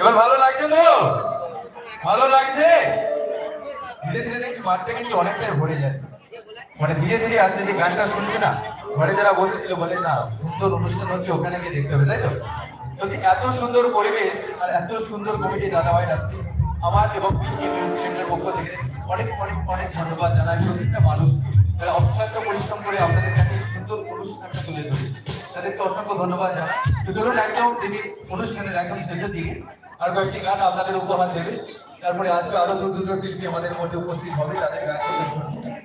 এবার ভালো লাগছে তো? ভালো লাগছে? ধীরে ধীরে দেখছি মাঠটা কিন্তু অনেকটাই ভরে যায় মানে ধীরে ধীরে আসছে, যে গানটা শুনছে না, ঘরে যারা বসেছিল বলে, না, সুন্দর অনুষ্ঠান হচ্ছে ওখানে গিয়ে দেখতে হবে, তাই তো? সত্যি, এত সুন্দর পরিবেশ আর এত সুন্দর কমিটি দাদা ভাই রাস্তি আমার এবং পক্ষ থেকে অনেক অনেক অনেক ধন্যবাদ জানাই। প্রত্যেকটা মানুষ যারা অত্যন্ত পরিশ্রম করে আপনাদের কাছে সুন্দর অনুষ্ঠানটা তুলে ধরেছে তাদেরকে অসংখ্য ধন্যবাদ জানাই। তো চলুন একদম তিনি অনুষ্ঠানের একদম শেষের দিকে। আর কয়েকটি গান আপনাদের উপহার দেবে। তারপরে আসবে আরও দু দুটো শিল্পী আমাদের মধ্যে উপস্থিত হবে তাদের গান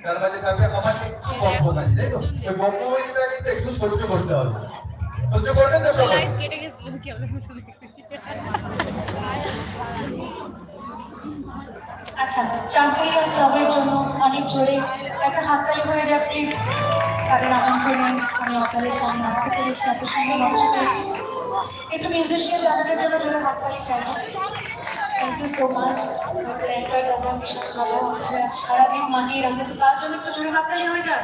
তার মাঝে থাকবে আমার একটু গল্প গান তাই তো? বইটা কিন্তু একটু সহ্য করতে হবে। সহ্য করবেন তো সবাই? কেটে গেছিল কি আচ্ছা চাঁদপুরিয়া ক্লাবের জন্য অনেক জোরে একটা হাততালি হয়ে যায় প্লিজ তাদের আমন্ত্রণে আমি আপনাদের সামনে আসতে পেরেছি এত সুন্দর মঞ্চ পেয়েছি একটু মিউজিশিয়ান দাদাদের জন্য জোরে হাততালি চাইব। থ্যাংক ইউ সো মাচ আমাদের এন্টার দাদা ভীষণ ভালো আমাদের সারাদিন মাটিয়ে রাখবে। তো তার জন্য একটু জোরে হাততালি হয়ে যায়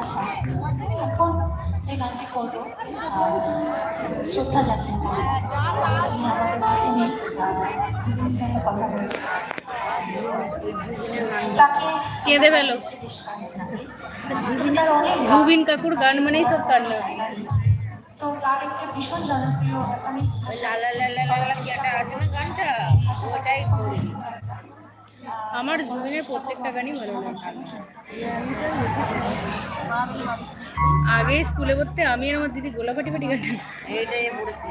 আচ্ছা এখন যে গানটি করব শ্রদ্ধা জানিয়ে আমি আমাদের মাঝে নেই কথা বলছি কেঁদে তার রুবিন কাকুর গান মানেই সব কান্না তো তার একটি ভীষণ জনপ্রিয় আসামি লা লা লা লা লা লা কি একটা আছে গানটা আমার জুবিনের প্রত্যেকটা গানই ভালো আগে স্কুলে পড়তে আমি আর আমার দিদি গোলাপাটি পাটি গান। এইটাই দেখা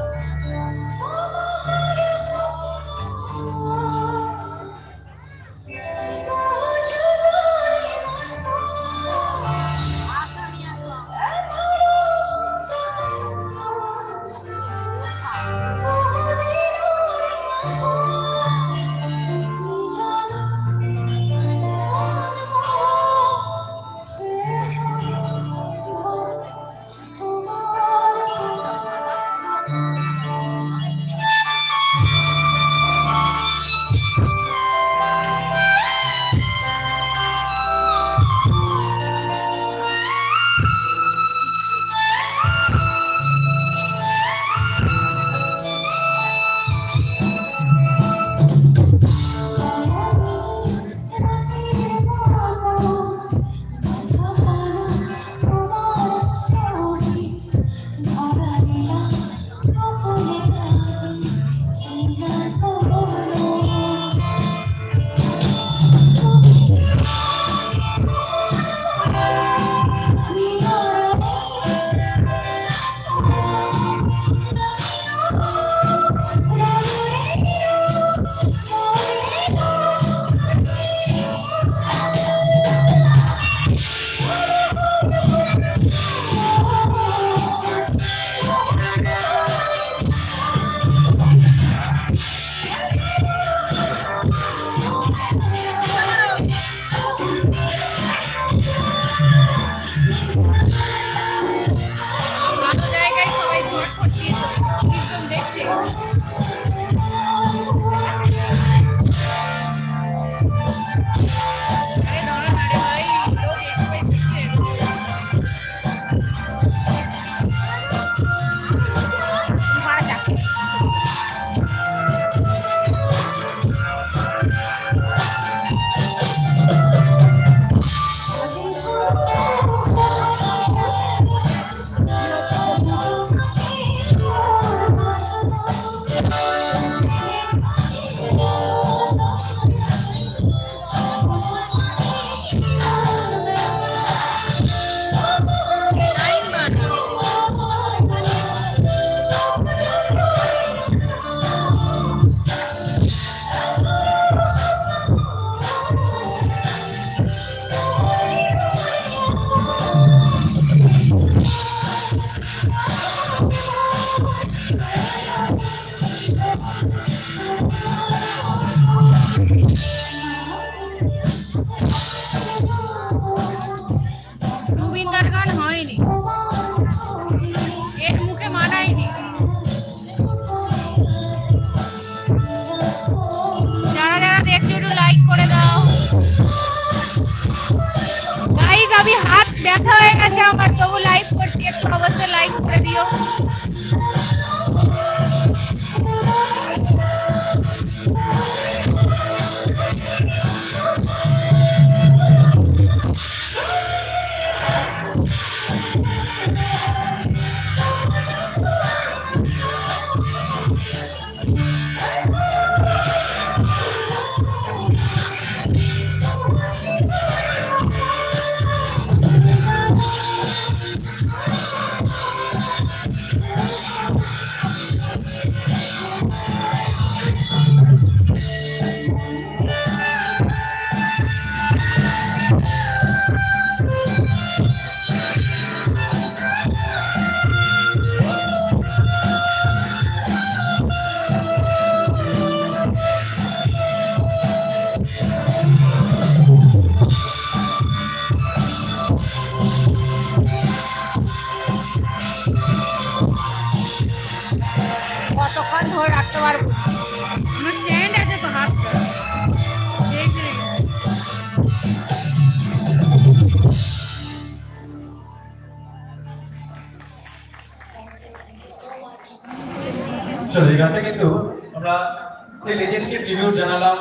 লেজেন্ডকে ট্রিবিউট জানালাম।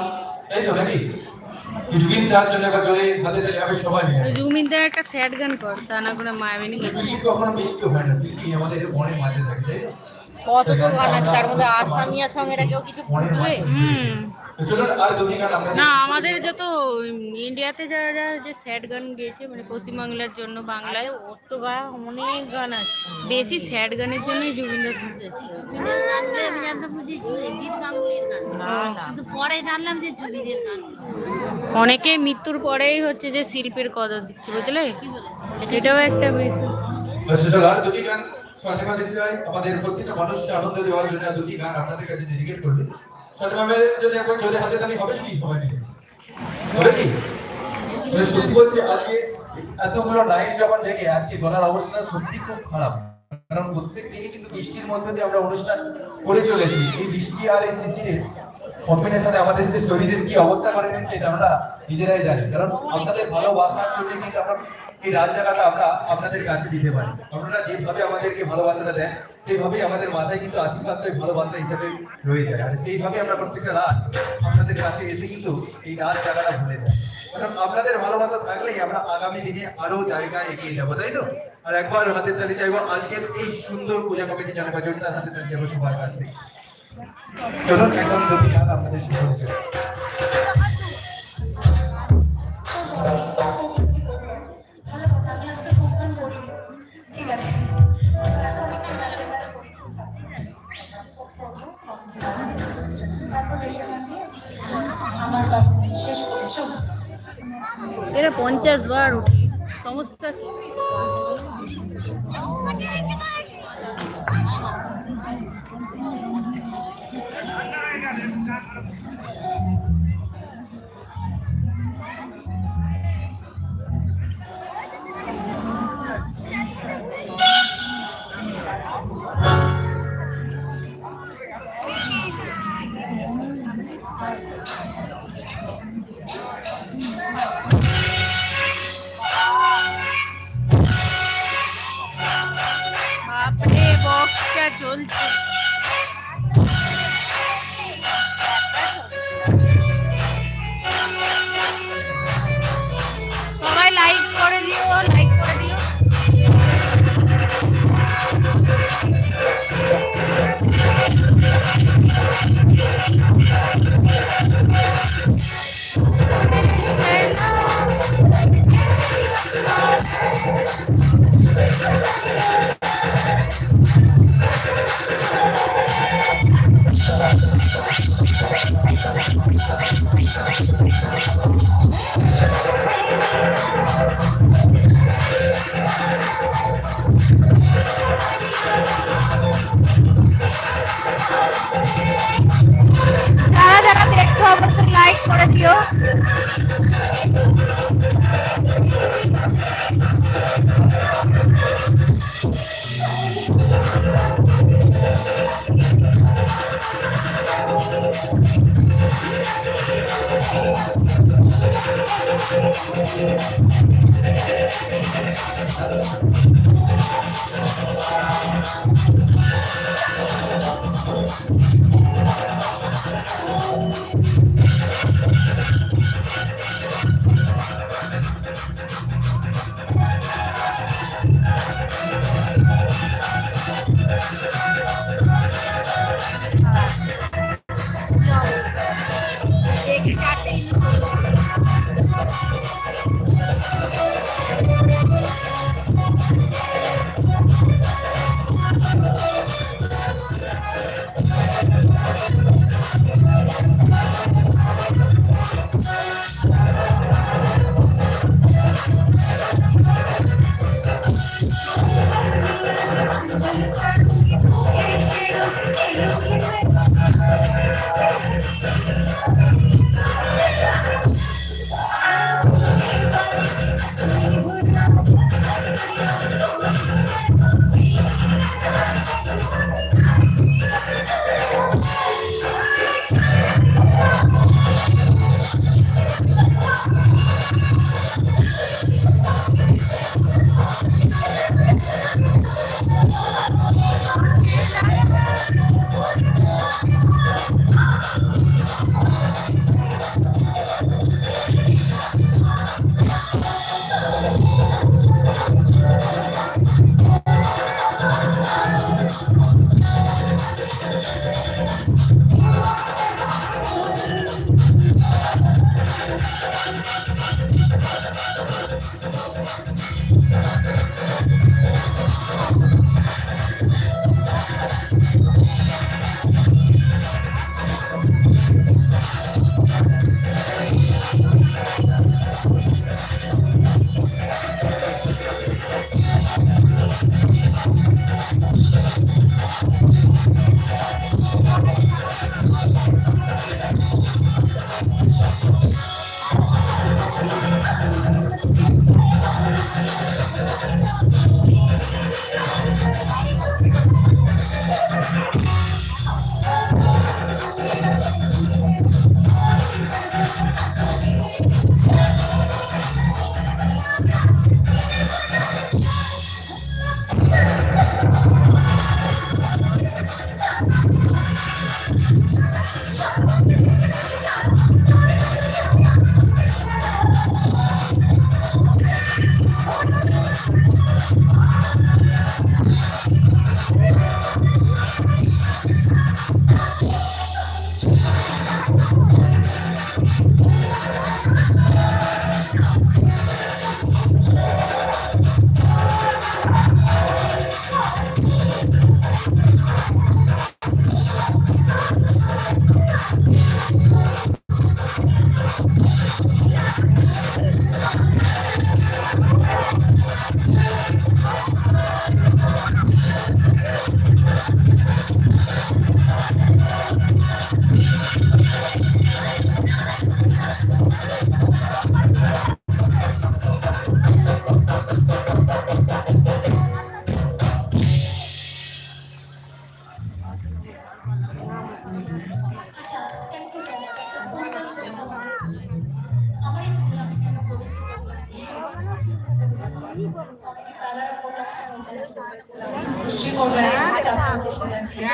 এই তো নাকি? জুবিনদার জন্য একবার জোরে হাতে তালি হবে সবাই নিয়ে ওই একটা স্যাড গান কর তা না করে মায়াবিনী কখনো মৃত্যু হয় না আমাদের মনে মাঝে থাকে তাই? কত তো গান আছে তার মধ্যে এটা কেউ কিছু হুম। না আমাদের যত ইন্ডিয়াতে যারা যারা যে স্যাড গান গেয়েছে মানে পশ্চিমবাংলার জন্য বাংলায় ওর তো গায়ে অনেক গান আছে। বেশি স্যাড গানের জন্যই জুবিনদার জুবিনের গানগুলো আমি জানতে বুঝি জিৎ গাঙ্গুলির গান। না না। কিন্তু পরে জানলাম যে জুবিনের গান। অনেকে মৃত্যুর পরেই হচ্ছে যে শিল্পের কদর দিচ্ছে বুঝলে? এটাও একটা বিষয় আমাদের প্রত্যেকটা মানুষকে আনন্দ দেওয়ার জন্য দুটি গান আপনাদের কাছে ডেডিকেট করবে। যদি জোরে হাতে তালি হবে কি হবে কি? মানে সত্যি বলছি, আজকে এতগুলো জেগে আজকে অবস্থা সত্যি খুব খারাপ। কারণ প্রত্যেক দিনই কিন্তু বৃষ্টির মধ্যে দিয়ে আমরা অনুষ্ঠান করে চলেছি। এই বৃষ্টি আর এই শিশিরের কম্বিনেশনে আমাদের যে শরীরের কি অবস্থা করে দিচ্ছে, এটা আমরা নিজেরাই জানি। কারণ আপনাদের ভালোবাসার জন্য কিন্তু আমরা এই রাত জায়গাটা আমরা আপনাদের কাছে দিতে পারি। আপনারা যেভাবে আমাদেরকে ভালোবাসাটা দেন সেইভাবেই আমাদের মাথায় কিন্তু আশীর্বাদটাই ভালোবাসা হিসাবে রয়ে যায়। আর সেইভাবে আমরা প্রত্যেকটা রাত আপনাদের কাছে এসে কিন্তু এই রাত জায়গাটা ভুলে যাই। কারণ আপনাদের ভালোবাসা থাকলেই আমরা আগামী দিনে আরও জায়গায় এগিয়ে যাব, তাই তো? আর একবার হাতের তালি চাইব, আজকের এই সুন্দর পূজা কমিটি জনক জনতার হাতে তালি চাইব সবার কাছ চলুন গান আপনাদের এটা পঞ্চাশ বার উঠি সমস্যা কি?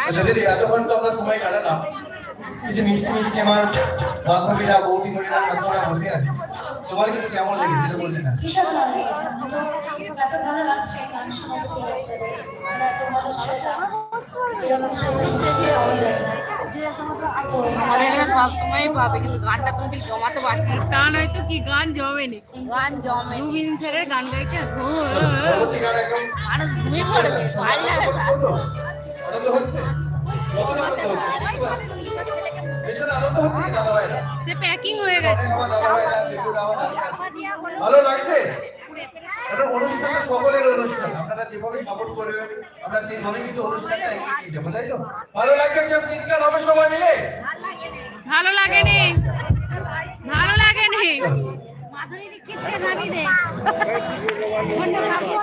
আচ্ছা তো সময় কাটালাম। কিছু মিষ্টি মিষ্টি আমার বান্ধবীরা, বৌদি মনিরা ঠাকুরা বসে আছে। তোমার কিন্তু কেমন লেগেছে সেটা বললে না। ভীষণ ভালো লেগেছে। তো এত ভালো লাগছে, গান পেরে। আপনাদের মানে এত ভালো এরকম সময় পাওয়া যায় না। তো আমাদের এখানে সবসময় পাবে কিন্তু গানটা তুমি ঠিক জমাতে পারছি তা নয়তো কি গান জমেনি। গান জমে গান গাইছে? মানুষ ঘুমিয়ে পড়বে কি দাদা ভাইরা সে প্যাকিং হয়ে গেছে। ভালো লাগছে? অনুষ্ঠানটা সকলের অনুষ্ঠান। আপনারা যেভাবে সাপোর্ট করবেন আমরা সেইভাবে কিন্তু অনুষ্ঠানটা এগিয়ে নিয়ে যাব তাই তো? ভালো লাগছে কেউ চিৎকার হবে সবাই মিলে? ভালো লাগেনি। ভালো লাগেনি।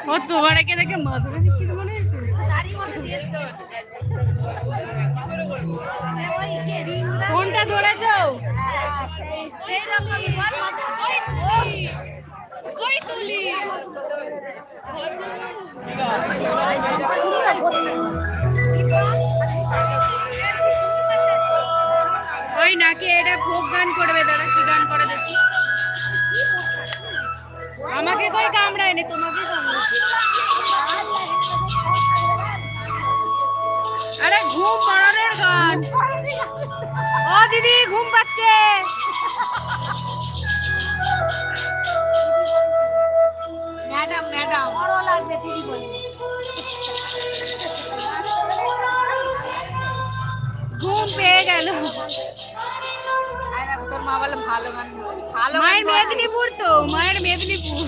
ও তোমার একে দেখে মাধুরী দীক্ষিত মনে হয়েছে কোনটা ধরেছ? ওই নাকি এটা ফোক গান করবে, দাদা, কি গান করে দেখি। আমাকে কই কামড়ায়নি, তোমাকে আরে ঘুম পাড়ানোর গান। ও দিদি, ঘুম পাচ্ছে। Madam madam. বড় লাগবে দিদি বলে ঘুম পেয়ে গেল। তোর মা বলে ভালো গান ভালো মায়ের মেদিনীপুর তো মায়ের মেদিনীপুর।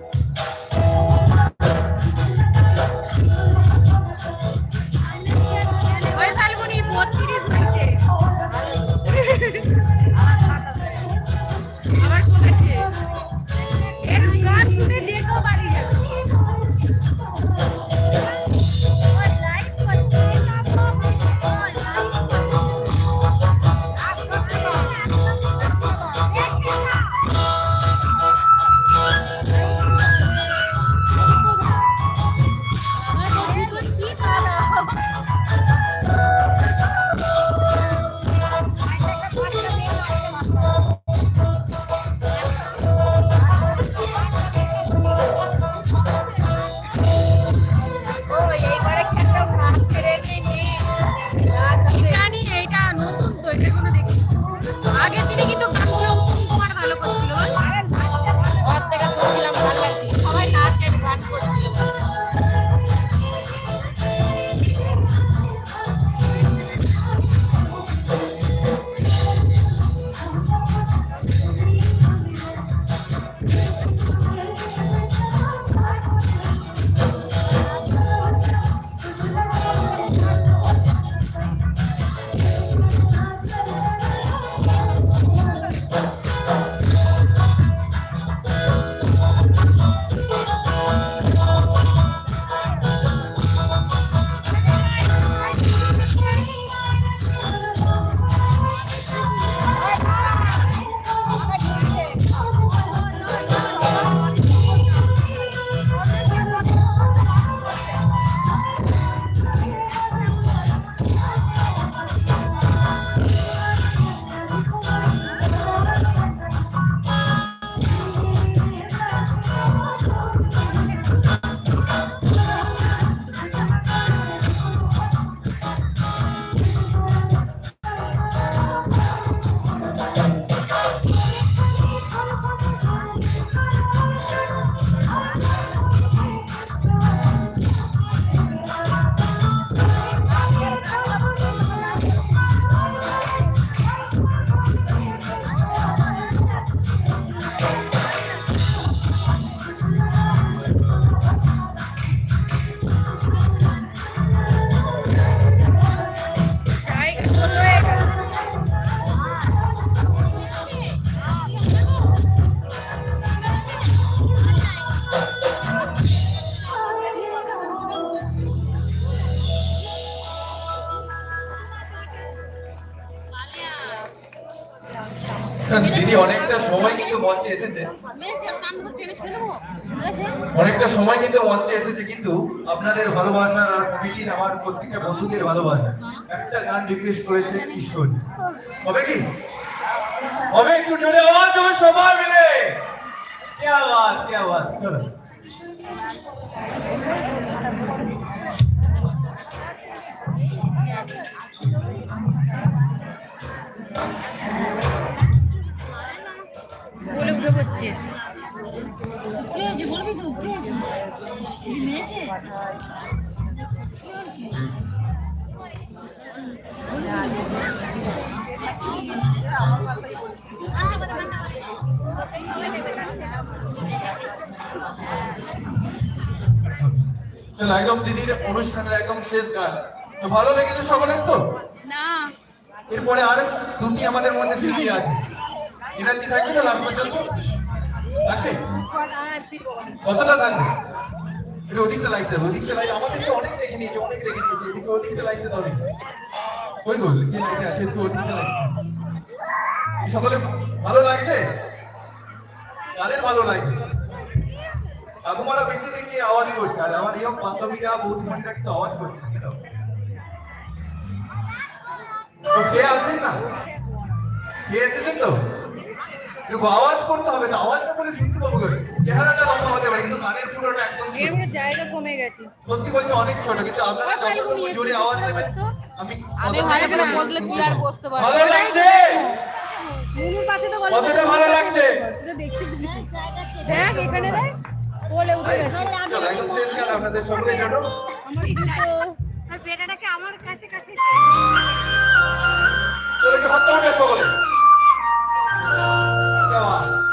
অনেকটা সময় কিন্তু মঞ্চে এসেছে, কিন্তু আপনাদের ভালোবাসা আর কমিটির আমার প্রত্যেকটা বন্ধুদের ভালোবাসা। একটা গান রিকোয়েস্ট করেছে কিশোর। হবে কি? হবে একটু জোরে আওয়াজ, হবে সবাই মিলে। কে আওয়াজ কে আওয়াজ? চলো। বলে উঠে পড়ছে চলো একদম দিদির অনুষ্ঠানের একদম শেষ গান। তো ভালো লেগেছে সকলের তো? না। এরপরে আর দুটি আমাদের মধ্যে শিল্পী আছে। এনার্জি থাকবে তো লাস্ট পর্যন্ত কতটা থাকবে? একটু ওদিকটা লাগতে ওদিকটা লাইট আমাদেরকে অনেক দেখে নিয়েছে, অনেক দেখে নিয়েছে, এদিকে ওদিকটা লাগতে ওদিকটা সকলে ভালো লাগছে? গানের ভালো লাগছে? ঠাকুমারা বেশি বেশি আওয়াজই করছে, আর আমার এই বান্ধবীরা বৌদিমণিরা কিন্তু আওয়াজ করছে কে আসছেন না? কে এসেছেন তো? একটু আওয়াজ করতে হবে তো আওয়াজটা করে শুনতে পাবো করে চেহারাটা লম্বা হতে পারে কিন্তু গানের পুরোটা একদম এর জায়গা কমে গেছে। সত্যি বলছি অনেক ছোট কিন্তু আপনারা যতটুকু জোরে আওয়াজ দেবেন আমি আমি ভালো করে তুই আর বসতে পারবি ভালো লাগছে? মুনুর পাশে তো গল্প কতটা ভালো লাগছে? তুই তো দেখছিস কিছু। দেখ এখানে দেখ। কোলে উঠে গেছে। চলো একদম শেষ গান আপনাদের সঙ্গে ছোট আমার দুটো আর বেটাটাকে আমার কাছে কাছে চলো একটু হাতটা উঠে সকলে। যাওয়া। আর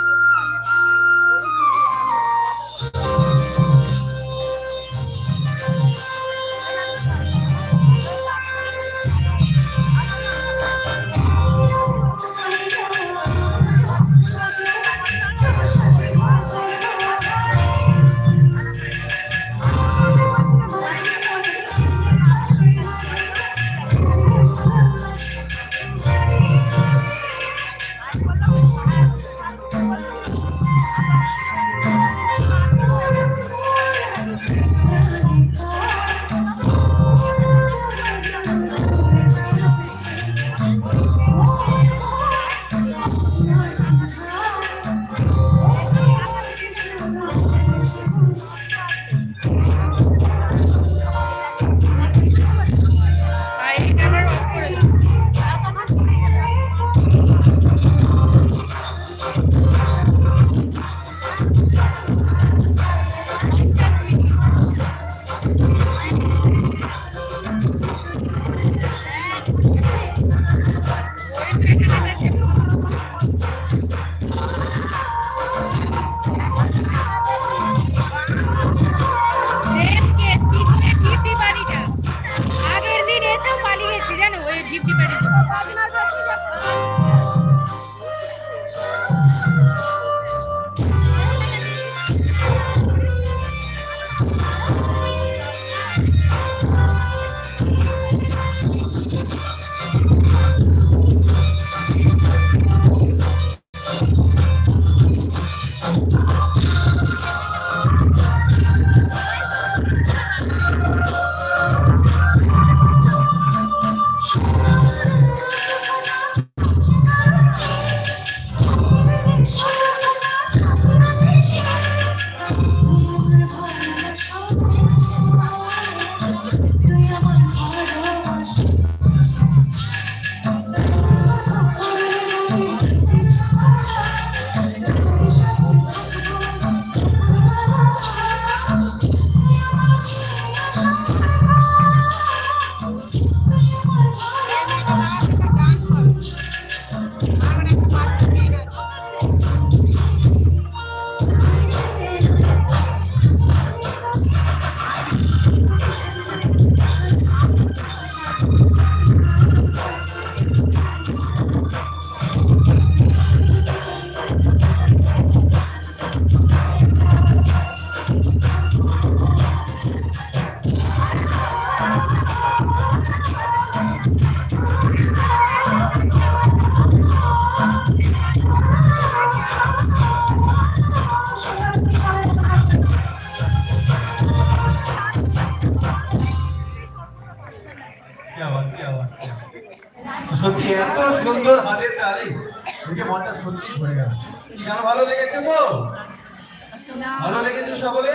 লেগেছে সকলে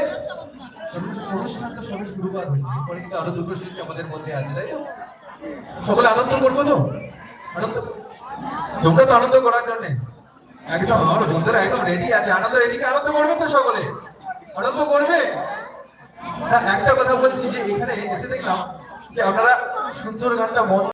শুরু কিন্তু আরও দুটো আমাদের মধ্যে আছে তাই তো? সকলে আনন্দ? করব তো তো আনন্দ করার জন্য। একদম, আমার বন্ধুরা একদম রেডি আছে। এদিকে আনন্দ তো সকলে। করবে? একটা কথা বলছি যে এখানে এসে দেখলাম যে আপনারা সুন্দর গানটা মন